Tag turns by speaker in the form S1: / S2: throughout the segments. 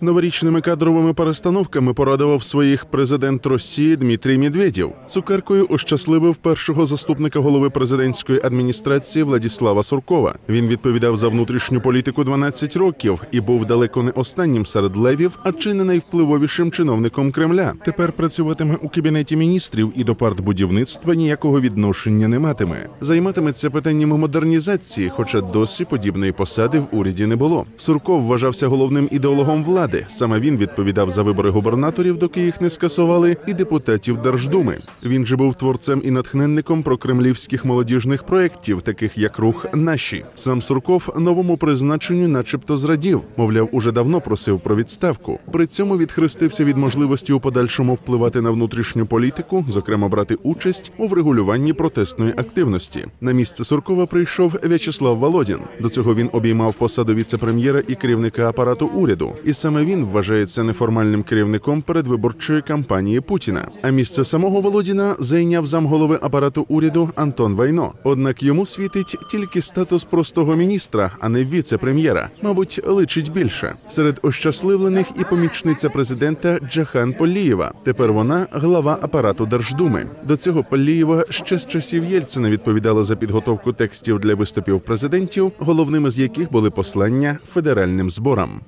S1: Новорічними кадровими перестановками порадував своїх президент Росії Дмитрій Медведєв. Цукеркою ощасливив першого заступника голови президентської адміністрації Владіслава Суркова. Він відповідав за внутрішню політику 12 років і був далеко не останнім серед левів, а чи не найвпливовішим чиновником Кремля. Тепер працюватиме у кабінеті міністрів і до партбудівництва ніякого відношення не матиме. Займатиметься питаннями модернізації, хоча досі подібної посади в уряді не було. Сурков вважався головним ідеологом влади. Саме він відповідав за вибори губернаторів, доки їх не скасували, і депутатів Держдуми. Він же був творцем і натхненником прокремлівських молодіжних проєктів, таких як рух наші. Сам Сурков новому призначенню, начебто, зрадів. Мовляв, уже давно просив про відставку. При цьому відхрестився від можливості у подальшому впливати на внутрішню політику, зокрема брати участь у врегулюванні протестної активності. На місце Суркова прийшов В'ячеслав Володін. До цього він обіймав посаду віце-прем'єра і керівника апарату уряду. І саме він вважається неформальним керівником передвиборчої кампанії Путіна. А місце самого Володіна зайняв замголови апарату уряду Антон Вайно. Однак йому світить тільки статус простого міністра, а не віце-прем'єра. Мабуть, личить більше серед ощасливлених і помічниця президента Джахан Полієва. Тепер вона глава апарату Держдуми. До цього Полієва ще з часів Єльцина відповідала за підготовку текстів для виступів президентів, головними з яких були послання федеральним зборам.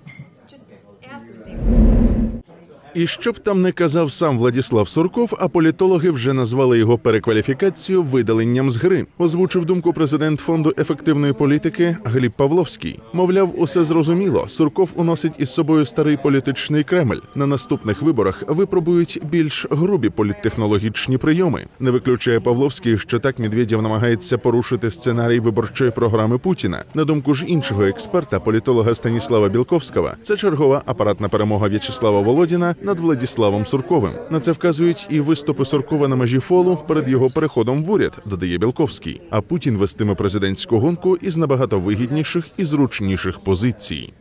S1: І що б там не казав сам Владіслав Сурков, а політологи вже назвали його перекваліфікацію видаленням з гри. Озвучив думку президент фонду ефективної політики Гліб Павловський. Мовляв, усе зрозуміло. Сурков уносить із собою старий політичний Кремль. На наступних виборах випробують більш грубі політтехнологічні прийоми. Не виключає Павловський, що так Медведєв намагається порушити сценарій виборчої програми Путіна. На думку ж іншого експерта, політолога Станіслава Білковського, це чергова апаратна перемога В'ячеслава Володіна над Владіславом Сурковим. На це вказують і виступи Суркова на межі фолу перед його переходом в уряд, додає Білковський. А Путін вестиме президентську гонку із набагато вигідніших і зручніших позицій.